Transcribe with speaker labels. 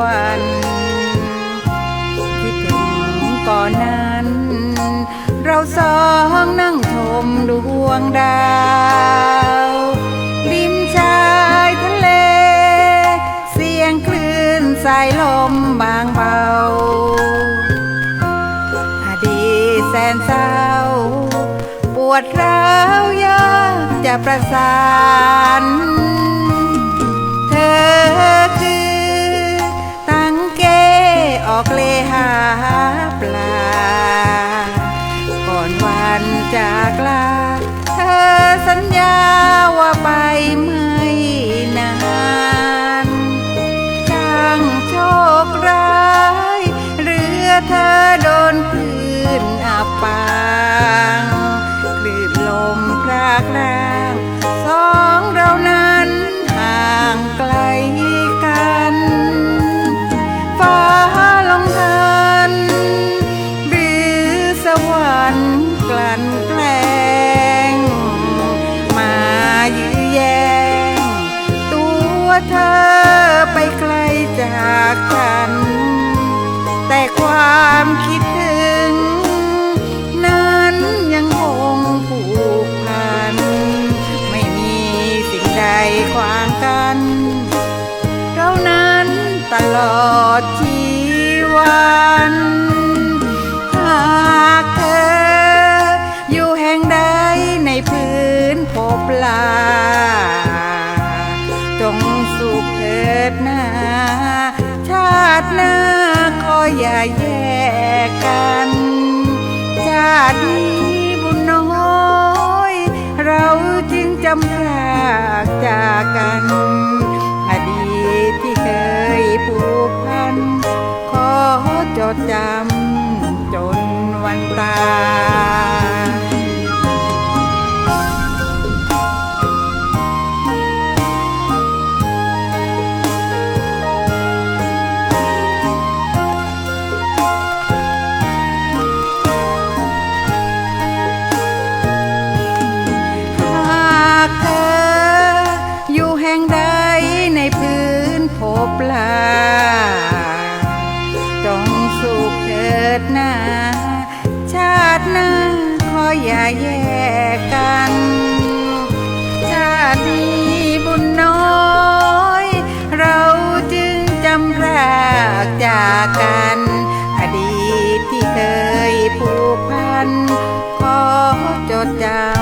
Speaker 1: วันคิดถึงก่อนนั้น เราสองนั่งชมดวงดาวริมชายทะเล เสียงคลื่นสายลมบางเบาอดีตแสนเศร้า ปวดร้าวยากจะประสาน ว่าเธอไปไกลจากกัน แต่ความคิดถึง นั้นยังคงผูกพัน ไม่มีสิ่งใดขวางกัน เรานั้นตลอดชีวา อย่าแยกกันชาตินี้บุญน้อย เราจึงจำพรากจากกัน อดีตที่เคยผูกพัน ขอจดจำจนวันตาย แยกกัน ชาตินี้บุญน้อย เราจึงจำพรากจากกัน อดีตที่เคยผูกพัน ขอจดจำ